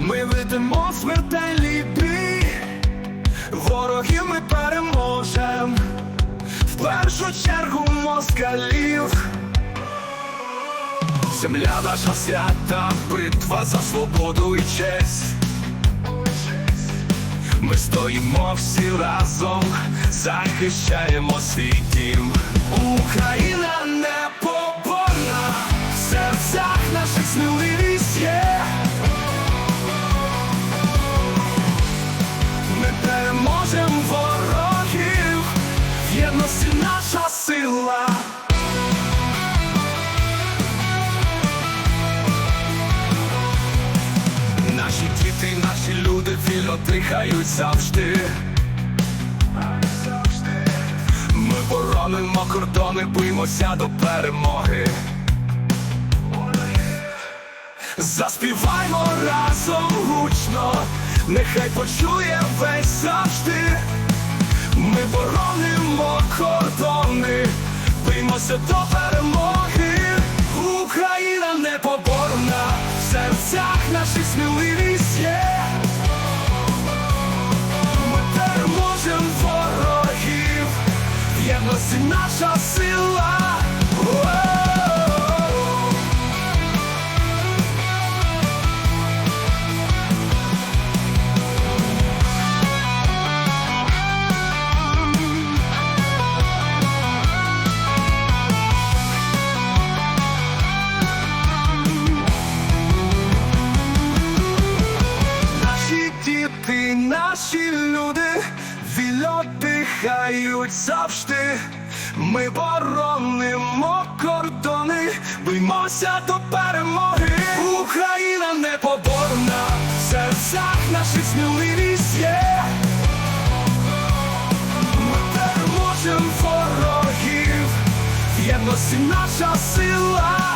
Ми ведемо смертельний бій, ворогів ми переможем, в першу чергу москалів. Земля наша свята, битва за свободу і честь. Ми стоїмо всі разом, захищаємо свій дім. Україна вільно дихають завжди. Ми боронимо кордони, боїмося до перемоги. Заспіваймо разом гучно, нехай почує весь завжди. Ми боронимо кордони, боїмося до перемоги. Україна непоборна, в серцях наших сміливість наша сила. Наші люди вільно дихають завжди. Ми боронимо кордони, биймося до перемоги. Україна непоборна, в серцях наших сміливість є. Ми переможемо ворогів, в єдності наша сила.